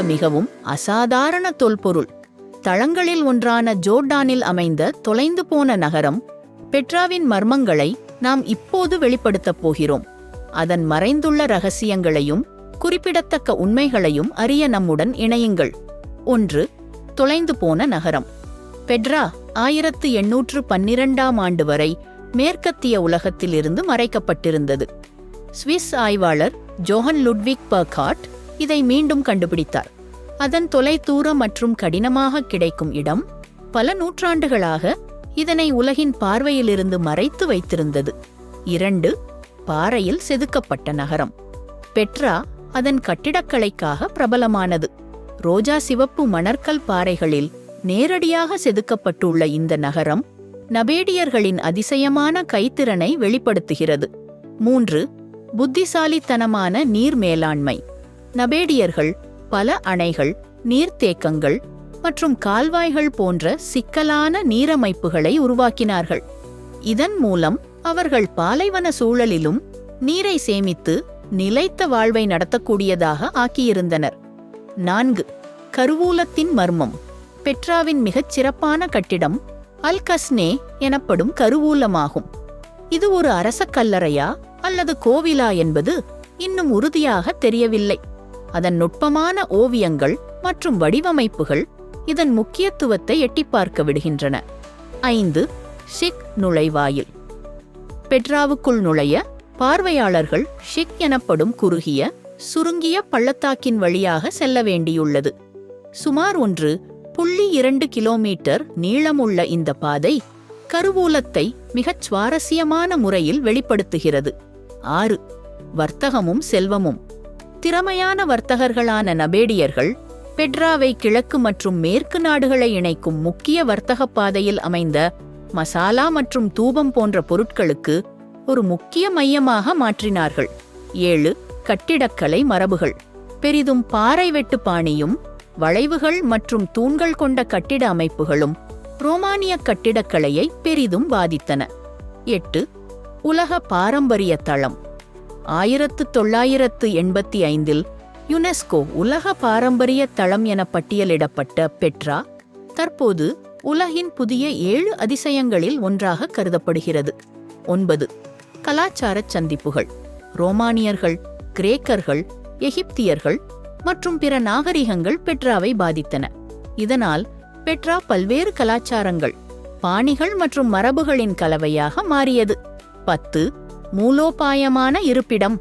மிகவும் அசாதாரண தொல்பொருள். தளங்களில் ஒன்றான ஜோர்டானில் அமைந்த தொலைந்து போன நகரம் பெட்ராவின் மர்மங்களை நாம் இப்போது வெளிப்படுத்தப் போகிறோம். அதன் மறைந்துள்ள ரகசியங்களையும் குறிப்பிடத்தக்க உண்மைகளையும் அறிய நம்முடன் இணையுங்கள். ஒன்று தொலைந்து போன நகரம். பெட்ரா ஆயிரத்து எண்ணூற்று பன்னிரண்டாம் ஆண்டு வரை மேற்கத்திய உலகத்திலிருந்து மறைக்கப்பட்டிருந்தது. சுவிஸ் ஆய்வாளர் ஜோஹன் லுட்விக் பர்காட் இதை மீண்டும் கண்டுபிடித்தார். அதன் தொலைதூர மற்றும் கடினமாக கிடைக்கும் இடம் பல நூற்றாண்டுகளாக இதனை உலகின் பார்வையிலிருந்து மறைத்து வைத்திருந்தது. இரண்டு பாறையில் செதுக்கப்பட்ட நகரம். பெட்ரா அதன் கட்டிடக்கலைக்காக பிரபலமானது. ரோஜா சிவப்பு மணற்கல் பாறைகளில் நேரடியாக செதுக்கப்பட்டுள்ள இந்த நகரம் நபேடியர்களின் அதிசயமான கைத்திறனை வெளிப்படுத்துகிறது. மூன்று புத்திசாலித்தனமான நீர் மேலாண்மை. நபேடியர்கள் பல அணைகள் நீர்த்தேக்கங்கள் மற்றும் கால்வாய்கள் போன்ற சிக்கலான நீரமைப்புகளை உருவாக்கினார்கள். இதன் மூலம் அவர்கள் பாலைவன சூழலிலும் நீரை சேமித்து நிலைத்த வாழ்வை நடத்தக்கூடியதாக ஆக்கியிருந்தனர். நான்கு கருவூலத்தின் மர்மம். பெட்ராவின் மிகச் சிறப்பான கட்டிடம் அல் கஸ்னே எனப்படும் கருவூலமாகும். இது ஒரு அரச கல்லறையா அல்லது கோவிலா என்பது இன்னும் உறுதியாக தெரியவில்லை. அதன் நுட்பமான ஓவியங்கள் மற்றும் வடிவமைப்புகள் இதன் முக்கியத்துவத்தை எட்டிப்பார்க்க விடுகின்றன. ஐந்து ஷிக் நுழைவாயில். பெட்ராவுக்குள் நுழைய பார்வையாளர்கள் ஷிக் எனப்படும் குறுகிய சுருங்கிய பள்ளத்தாக்கின் வழியாக செல்ல வேண்டியுள்ளது. சுமார் ஒன்று புள்ளி இரண்டு கிலோமீட்டர் நீளமுள்ள இந்த பாதை கருவூலத்தை மிகச் சுவாரஸ்யமான முறையில் வெளிப்படுத்துகிறது. ஆறு வர்த்தகமும் செல்வமும். திறமையான வர்த்தகர்களான நபேடியர்கள் பெட்ராவை கிழக்கு மற்றும் மேற்கு நாடுகளை இணைக்கும் முக்கிய வர்த்தகப் பாதையில் அமைந்த மசாலா மற்றும் தூபம் போன்ற பொருட்களுக்கு ஒரு முக்கிய மையமாக மாற்றினார்கள். ஏழு கட்டிடக்கலை மரபுகள். பெரிதும் பாறை வெட்டு பாணியும் வளைவுகள் மற்றும் தூண்கள் கொண்ட கட்டிட அமைப்புகளும் ரோமானிய கட்டிடக்கலையை பெரிதும் பாதித்தன. எட்டு உலக பாரம்பரிய தளம். ஆயிரத்து தொள்ளாயிரத்து எண்பத்தி ஐந்தில் யுனெஸ்கோ உலக பாரம்பரிய தளம் என பட்டியலிடப்பட்ட பெட்ரா தற்போது உலகின் புதிய ஏழு அதிசயங்களில் ஒன்றாக கருதப்படுகிறது. ஒன்பது. கலாச்சாரச் சந்திப்புகள். ரோமானியர்கள் கிரேக்கர்கள் எகிப்தியர்கள் மற்றும் பிற நாகரிகங்கள் பெட்ராவை பாதித்தன. இதனால் பெட்ரா பல்வேறு கலாச்சாரங்கள் பாணிகள் மற்றும் மரபுகளின் கலவையாக மாறியது. பத்து. மூலோபாயமான இருப்பிடம்.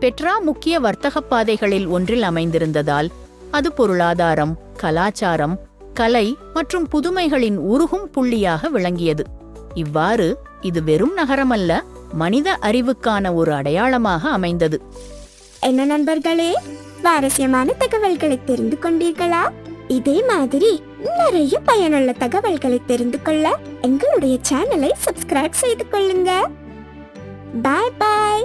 பெட்ரா முக்கிய வர்த்தகப் பாதைகளில் ஒன்றில் அமைந்திருந்ததால் அது பொருளாதாரம் கலாச்சாரம் கலை மற்றும் புதுமைகளின் உருகும் புள்ளியாக விளங்கியது. இவ்வாறு இது வெறும் நகரமல்ல மனித அறிவுக்கான ஒரு அடையாளமாக அமைந்தது. என்ன நண்பர்களே சுவாரஸ்யமான தகவல்களை தெரிந்து கொண்டீர்களா? இதே மாதிரி நிறைய பயனுள்ள தகவல்களை தெரிந்து கொள்ள எங்களுடைய சேனலை சப்ஸ்கிரைப் செய்து கொள்ளுங்க. Bye bye.